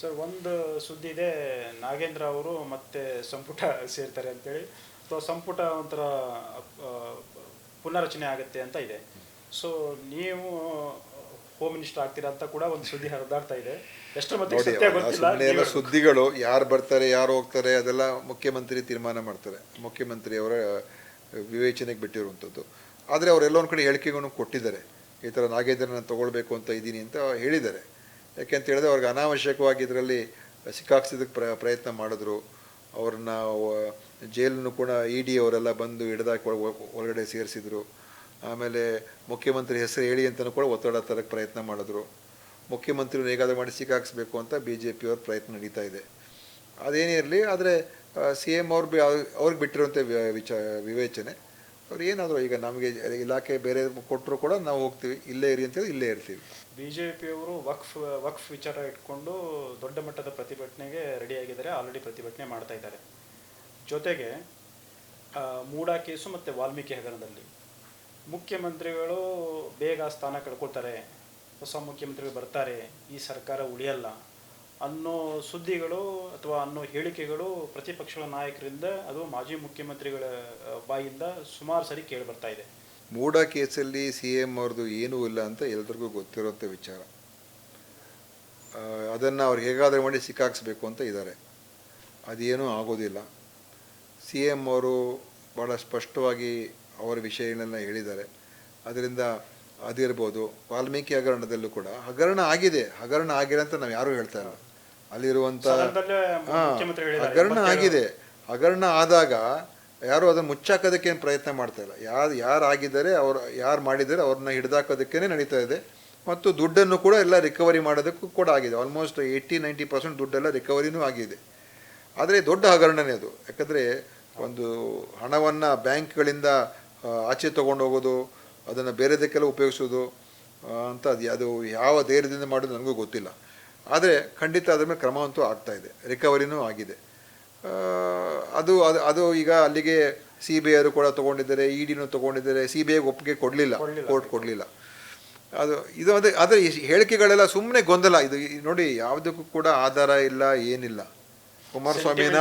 Sir ಒಂದು ಸುದ್ದಿ ಇದೆ. ನಾಗೇಂದ್ರ ಅವರು ಮತ್ತೆ ಸಂಪುಟ ಸೇರ್ತಾರೆ ಅಂತೇಳಿ. ಅಥವಾ ಸಂಪುಟ ಒಂಥರ ಪುನರ್ರಚನೆ ಪುನರಚನೆ ಆಗುತ್ತೆ ಅಂತ ಇದೆ. ಸೊ ನೀವು ಹೋಮ್ ಮಿನಿಸ್ಟರ್ ಆಗ್ತೀರಾ ಅಂತ ಕೂಡ ಒಂದು ಸುದ್ದಿ ಹರಿದಾಡ್ತಾ ಇದೆ. ಎಷ್ಟರ ಮತ್ತೆ ಸುದ್ದಿಗಳು ಯಾರು ಬರ್ತಾರೆ ಯಾರು ಹೋಗ್ತಾರೆ ಅದೆಲ್ಲ ಮುಖ್ಯಮಂತ್ರಿ ತೀರ್ಮಾನ ಮಾಡ್ತಾರೆ. ಮುಖ್ಯಮಂತ್ರಿ ಅವರ ವಿವೇಚನೆಗೆ ಬಿಟ್ಟಿರುವಂಥದ್ದು. ಆದರೆ ಅವರೆಲ್ಲ ಒಂದು ಕಡೆ ಹೇಳಿಕೆಗಳನ್ನು ಕೊಟ್ಟಿದ್ದಾರೆ. ಈ ಥರ ನಾಗೇಂದ್ರನ ತಗೊಳ್ಬೇಕು ಅಂತ ಇದ್ದೀನಿ ಅಂತ ಹೇಳಿದ್ದಾರೆ. ಯಾಕೆ ಅಂತ ಹೇಳಿದ್ರೆ ಅವ್ರಿಗೆ ಅನಾವಶ್ಯಕವಾಗಿ ಇದರಲ್ಲಿ ಸಿಕ್ಕಾಕ್ಸಿದಕ್ಕೆ ಪ್ರ, ಪ್ರಯತ್ನ ಮಾಡಿದ್ರು. ಅವ್ರನ್ನ ಜೈಲನ್ನು ಕೂಡ ಇ ಡಿ ಅವರೆಲ್ಲ ಬಂದು ಹಿಡಿದಾಕಿ ಒಳ- ಒಳ- ಒಳಗಡೆ ಸೇರಿಸಿದ್ರು. ಆಮೇಲೆ ಮುಖ್ಯಮಂತ್ರಿ ಹೆಸರು ಹೇಳಿ ಅಂತಲೂ ಕೂಡ ಒತ್ತಡ ತರಕ್ಕೆ ಪ್ರಯತ್ನ ಮಾಡಿದ್ರು. ಮುಖ್ಯಮಂತ್ರಿ ಹೇಗಾದರೂ ಮಾಡಿ ಸಿಕ್ಕಾಕ್ಸ್ಬೇಕು ಅಂತ ಬಿ ಜೆ ಪಿಯವ್ರ ಪ್ರಯತ್ನ ನಡೀತಾ ಇದೆ. ಅದೇನೇ ಇರಲಿ ಆದರೆ ಸಿ ಎಂ ಅವ್ರು ಬಿ ಅವ್ರಿಗೆ ಬಿಟ್ಟಿರುವಂಥ ವಿಚ, ವಿವೇಚನೆ. ಅವ್ರು ಏನಾದರೂ ಈಗ ನಮಗೆ ಇಲಾಖೆ ಬೇರೆ ಕೊಟ್ಟರು ಕೂಡ ನಾವು ಹೋಗ್ತೀವಿ. ಇಲ್ಲೇ ಇರಿ ಅಂತೇಳಿ ಇಲ್ಲೇ ಇರ್ತೀವಿ. ಬಿ ಜೆ ಪಿಯವರು ವಕ್ಫ್ ವಕ್ಫ್ ವಿಚಾರ ಇಟ್ಕೊಂಡು ದೊಡ್ಡ ಮಟ್ಟದ ಪ್ರತಿಭಟನೆಗೆ ರೆಡಿಯಾಗಿದ್ದಾರೆ ಆಲ್ರೆಡಿ ಪ್ರತಿಭಟನೆ ಮಾಡ್ತಾ ಇದ್ದಾರೆ. ಜೊತೆಗೆ ಮೂಡಾ ಕೇಸು ಮತ್ತು ವಾಲ್ಮೀಕಿ ಹಗರಣದಲ್ಲಿ. ಮುಖ್ಯಮಂತ್ರಿಗಳು ಬೇಗ ಸ್ಥಾನ ಕಳ್ಕೊಳ್ತಾರೆ. ಹೊಸ ಮುಖ್ಯಮಂತ್ರಿಗಳು ಬರ್ತಾರೆ. ಈ ಸರ್ಕಾರ ಉಳಿಯಲ್ಲ. ಅನ್ನೋ ಸುದ್ದಿಗಳು ಅಥವಾ ಅನ್ನೋ ಹೇಳಿಕೆಗಳು ಪ್ರತಿಪಕ್ಷಗಳ ನಾಯಕರಿಂದ ಅದು ಮಾಜಿ ಮುಖ್ಯಮಂತ್ರಿಗಳ ಬಾಯಿಂದ ಸುಮಾರು ಸರಿ ಕೇಳಿ ಬರ್ತಾ ಇದೆ. ಮೂಡ ಕೇಸಲ್ಲಿ ಸಿ ಎಂ ಅವ್ರದ್ದು ಏನೂ ಇಲ್ಲ ಅಂತ ಎಲ್ರಿಗೂ ಗೊತ್ತಿರೋಂಥ ವಿಚಾರ. ಅದನ್ನು ಅವ್ರು ಹೇಗಾದರೂ ಮಾಡಿ ಸಿಕ್ಕಾಕ್ಸ್ಬೇಕು ಅಂತ ಇದ್ದಾರೆ. ಅದೇನೂ ಆಗೋದಿಲ್ಲ. ಸಿ ಎಂ ಅವರು ಭಾಳ ಸ್ಪಷ್ಟವಾಗಿ ಅವರ ವಿಷಯಗಳನ್ನ ಹೇಳಿದ್ದಾರೆ. ಅದರಿಂದ ಅದಿರ್ಬೋದು ವಾಲ್ಮೀಕಿ ಹಗರಣದಲ್ಲೂ ಕೂಡ ಹಗರಣ ಆಗಿದೆ. ಹಗರಣ ಆಗಿದೆ ಅಂತ ನಾವು ಯಾರೂ ಹೇಳ್ತಾ ಇಲ್ಲ. ಅಲ್ಲಿರುವಂಥ ಹೇಳಿದ್ದಾರೆ, ಹಗರಣ ಆಗಿದೆ. ಹಗರಣ ಆದಾಗ ಯಾರು ಅದನ್ನು ಮುಚ್ಚಾಕೋದಕ್ಕೆ ಏನು ಪ್ರಯತ್ನ ಮಾಡ್ತಾ ಇಲ್ಲ. ಯಾರು ಯಾರು ಆಗಿದ್ದಾರೆ ಅವ್ರು ಯಾರು ಮಾಡಿದ್ದಾರೆ ಅವ್ರನ್ನ ಹಿಡಿದಾಕೋದಕ್ಕೇ ನಡೀತಾ ಇದೆ. ಮತ್ತು ದುಡ್ಡನ್ನು ಕೂಡ ಎಲ್ಲ ರಿಕವರಿ ಮಾಡೋದಕ್ಕೂ ಕೂಡ ಆಗಿದೆ. ಆಲ್ಮೋಸ್ಟ್ ಏಯ್ಟಿ ನೈಂಟಿ ಪರ್ಸೆಂಟ್ ದುಡ್ಡೆಲ್ಲ ರಿಕವರಿನೂ ಆಗಿದೆ. ಆದರೆ ದೊಡ್ಡ ಹಗರಣನೇ ಅದು. ಯಾಕಂದರೆ ಒಂದು ಹಣವನ್ನು ಬ್ಯಾಂಕ್ಗಳಿಂದ ಆಚೆ ತೊಗೊಂಡು ಹೋಗೋದು ಅದನ್ನು ಬೇರೆದಕ್ಕೆಲ್ಲ ಉಪಯೋಗಿಸೋದು ಅಂತ ಅದು ಅದು ಯಾವ ಧೈರ್ಯದಿಂದ ಮಾಡೋದು ನನಗೂ ಗೊತ್ತಿಲ್ಲ. ಆದರೆ ಖಂಡಿತ ಅದ್ರ ಮೇಲೆ ಕ್ರಮ ಅಂತೂ ಆಗ್ತಾ ಇದೆ ರಿಕವರಿನೂ ಆಗಿದೆ. ಅದು ಅದು ಅದು ಈಗ ಅಲ್ಲಿಗೆ ಸಿ ಬಿ ಐರು ಕೂಡ ತೊಗೊಂಡಿದ್ದಾರೆ ಇ ಡಿನೂ ತೊಗೊಂಡಿದ್ದಾರೆ ಸಿ ಬಿ ಐಗೆ ಒಪ್ಪಿಗೆ ಕೊಡಲಿಲ್ಲ ಕೋರ್ಟ್ ಕೊಡಲಿಲ್ಲ. ಅದು ಇದು ಅದೇ ಆದರೆ ಹೇಳಿಕೆಗಳೆಲ್ಲ ಸುಮ್ಮನೆ ಗೊಂದಲ ಇದು ನೋಡಿ ಯಾವುದಕ್ಕೂ ಕೂಡ ಆಧಾರ ಇಲ್ಲ ಏನಿಲ್ಲ. ಕುಮಾರಸ್ವಾಮಿನ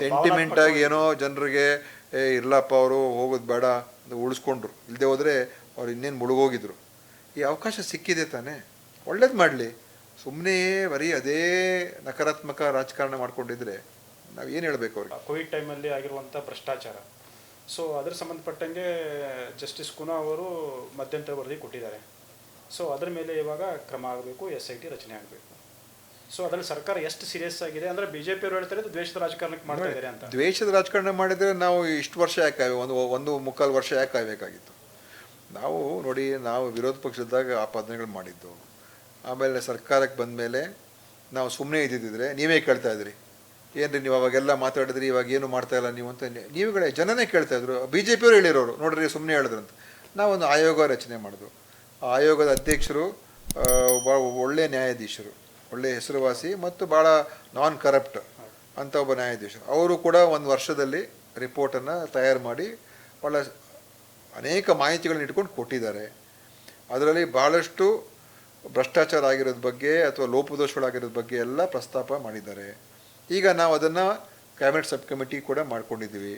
ಸೆಂಟಿಮೆಂಟಾಗಿ ಏನೋ ಜನರಿಗೆ ಏ ಇರ್ಲಪ್ಪ ಅವರು ಹೋಗೋದು ಬೇಡ ಅಂತ ಉಳಿಸ್ಕೊಂಡ್ರು. ಇಲ್ಲದೆ ಹೋದರೆ ಅವ್ರು ಇನ್ನೇನು ಮುಳುಗೋಗಿದ್ರು. ಈ ಅವಕಾಶ ಸಿಕ್ಕಿದೆ ತಾನೇ? ಒಳ್ಳೇದು ಮಾಡಲಿ. ಸುಮ್ಮನೆ ಬರೀ ಅದೇ ನಕಾರಾತ್ಮಕ ರಾಜಕಾರಣ ಮಾಡ್ಕೊಂಡಿದ್ರೆ ನಾವು ಏನು ಹೇಳಬೇಕು ಅವ್ರಿಗೆ? ಕೋವಿಡ್ ಟೈಮಲ್ಲಿ ಆಗಿರುವಂಥ ಭ್ರಷ್ಟಾಚಾರ. ಸೊ ಅದ್ರ ಸಂಬಂಧಪಟ್ಟಂಗೆ ಜಸ್ಟಿಸ್ ಕುನಾ ಅವರು ಮಧ್ಯಂತರ ವರದಿ ಕೊಟ್ಟಿದ್ದಾರೆ. ಸೊ ಅದರ ಮೇಲೆ ಇವಾಗ ಕ್ರಮ ಆಗಬೇಕು ಎಸ್ ಐ ಟಿ ರಚನೆ ಆಗಬೇಕು. ಸೊ ಅದರಲ್ಲಿ ಸರ್ಕಾರ ಎಷ್ಟು ಸೀರಿಯಸ್ ಆಗಿದೆ ಅಂದ್ರೆ ಬಿಜೆಪಿ ಅವರು ಹೇಳ್ತಾರೆ ದ್ವೇಷದ ರಾಜಕಾರಣಕ್ಕೆ ಮಾಡ್ತಾ ಇದ್ದಾರೆ ಅಂತ. ದ್ವೇಷದ ರಾಜಕಾರಣ ಮಾಡಿದರೆ ನಾವು ಇಷ್ಟು ವರ್ಷ ಯಾಕೆ ಒಂದು ಒಂದು ಮುಕ್ಕಾಲು ವರ್ಷ ಯಾಕೆ ಕಾಯಬೇಕಾಗಿತ್ತು? ನಾವು ನೋಡಿ ನಾವು ವಿರೋಧ ಪಕ್ಷದಾಗ ಆಪಾದನೆಗಳು ಮಾಡಿದ್ದು. ಆಮೇಲೆ ಸರ್ಕಾರಕ್ಕೆ ಬಂದ ಮೇಲೆ ನಾವು ಸುಮ್ಮನೆ ಇದ್ದಿದ್ದರೆ ನೀವೇ ಕೇಳ್ತಾ ಇದ್ರಿ. ಏನ್ರಿ ನೀವು ಅವಾಗೆಲ್ಲ ಮಾತಾಡಿದ್ರಿ, ಇವಾಗ ಏನು ಮಾಡ್ತಾ ಇಲ್ಲ ನೀವು ಅಂತ ನೀವುಗಳೇ ಜನನೇ ಕೇಳ್ತಾ ಇದ್ರು. ಬಿ ಜೆ ಪಿಯವರು ಹೇಳಿರೋರು, ನೋಡ್ರಿ ಸುಮ್ಮನೆ ಹೇಳಿದ್ರಂತ. ನಾವೊಂದು ಆಯೋಗ ರಚನೆ ಮಾಡಿದ್ವು. ಆ ಆಯೋಗದ ಅಧ್ಯಕ್ಷರು ಭಾಳ ಒಳ್ಳೆಯ ನ್ಯಾಯಾಧೀಶರು ಒಳ್ಳೆಯ ಹೆಸರುವಾಸಿ ಮತ್ತು ಭಾಳ ನಾನ್ ಕರಪ್ಟ್ ಅಂತ ಒಬ್ಬ ನ್ಯಾಯಾಧೀಶರು. ಅವರು ಕೂಡ ಒಂದು ವರ್ಷದಲ್ಲಿ ರಿಪೋರ್ಟನ್ನು ತಯಾರು ಮಾಡಿ ಭಾಳ ಅನೇಕ ಮಾಹಿತಿಗಳನ್ನ ಇಟ್ಕೊಂಡು ಕೊಟ್ಟಿದ್ದಾರೆ. ಅದರಲ್ಲಿ ಭಾಳಷ್ಟು ಭ್ರಷ್ಟಾಚಾರ ಆಗಿರೋದ್ರ ಬಗ್ಗೆ ಅಥವಾ ಲೋಪದೋಷಗಳಾಗಿರೋದ್ರ ಬಗ್ಗೆ ಎಲ್ಲ ಪ್ರಸ್ತಾಪ ಮಾಡಿದ್ದಾರೆ. ಈಗ ನಾವು ಅದನ್ನು ಕ್ಯಾಬಿನೆಟ್ ಸಬ್ ಕಮಿಟಿ ಕೂಡ ಮಾಡ್ಕೊಂಡಿದ್ದೀವಿ.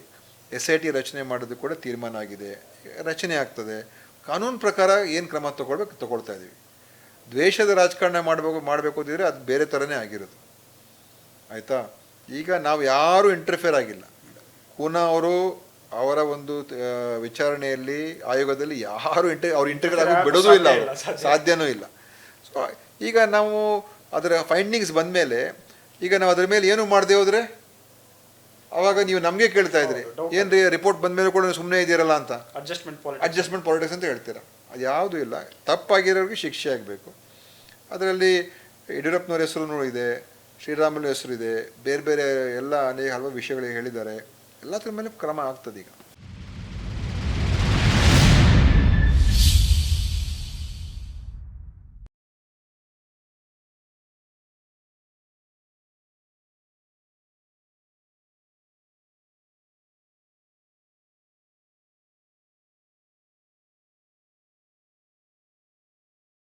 ಎಸ್ ಐ ಟಿ ರಚನೆ ಮಾಡೋದು ಕೂಡ ತೀರ್ಮಾನ ಆಗಿದೆ. ರಚನೆ ಆಗ್ತದೆ. ಕಾನೂನು ಪ್ರಕಾರ ಏನು ಕ್ರಮ ತಗೊಳ್ಬೇಕು ತಗೊಳ್ತಾ ಇದ್ದೀವಿ. ದ್ವೇಷದ ರಾಜಕಾರಣ ಮಾಡಬೇಕು ಮಾಡಬೇಕು ಅಂತಿದ್ರೆ ಅದು ಬೇರೆ ಥರನೇ ಆಗಿರೋದು. ಆಯಿತಾ? ಈಗ ನಾವು ಯಾರೂ ಇಂಟರ್ಫೇರ್ ಆಗಿಲ್ಲ. ಕೂನಾ ಅವರು ಅವರ ಒಂದು ವಿಚಾರಣೆಯಲ್ಲಿ ಆಯೋಗದಲ್ಲಿ ಯಾರು ಇಂಟರ್ ಅವ್ರು ಇಂಟರ್ಫಿಯರ್ ಆಗಿ ಬಿಡೋದೂ ಇಲ್ಲ ಸಾಧ್ಯ ಇಲ್ಲ, ಸಾಧ್ಯನೂ ಇಲ್ಲ. ಈಗ ನಾವು ಅದರ ಫೈಂಡಿಂಗ್ಸ್ ಬಂದ ಮೇಲೆ ಈಗ ನಾವು ಅದ್ರ ಮೇಲೆ ಏನು ಮಾಡದೆ ಹೋದ್ರೆ? ಅವಾಗ ನೀವು ನಮಗೆ ಕೇಳ್ತಾ ಇದ್ರಿ. ಏನು ರಿಪೋರ್ಟ್ ಬಂದ ಮೇಲೆ ಕೂಡ ಸುಮ್ಮನೆ ಇದ್ದೀರಲ್ಲ ಅಂತ? ಅಡ್ಜಸ್ಟ್ಮೆಂಟ್ ಅಡ್ಜಸ್ಟ್ಮೆಂಟ್ ಪಾಲಿಟಿಕ್ಸ್ ಅಂತ ಹೇಳ್ತೀರಾ? ಅದು ಯಾವುದೂ ಇಲ್ಲ. ತಪ್ಪಾಗಿರೋರಿಗೆ ಶಿಕ್ಷೆ ಆಗಬೇಕು. ಅದರಲ್ಲಿ ಯಡಿಯೂರಪ್ಪನವ್ರ ಹೆಸರು ಇದೆ ಶ್ರೀರಾಮುಲು ಹೆಸರು ಇದೆ ಬೇರೆ ಬೇರೆ ಎಲ್ಲ ಅನೇಕ ಹಲವು ವಿಷಯಗಳಿಗೆ ಹೇಳಿದ್ದಾರೆ. ಎಲ್ಲದ್ರ ಮೇಲೆ ಕ್ರಮ ಆಗ್ತದೆ ಈಗ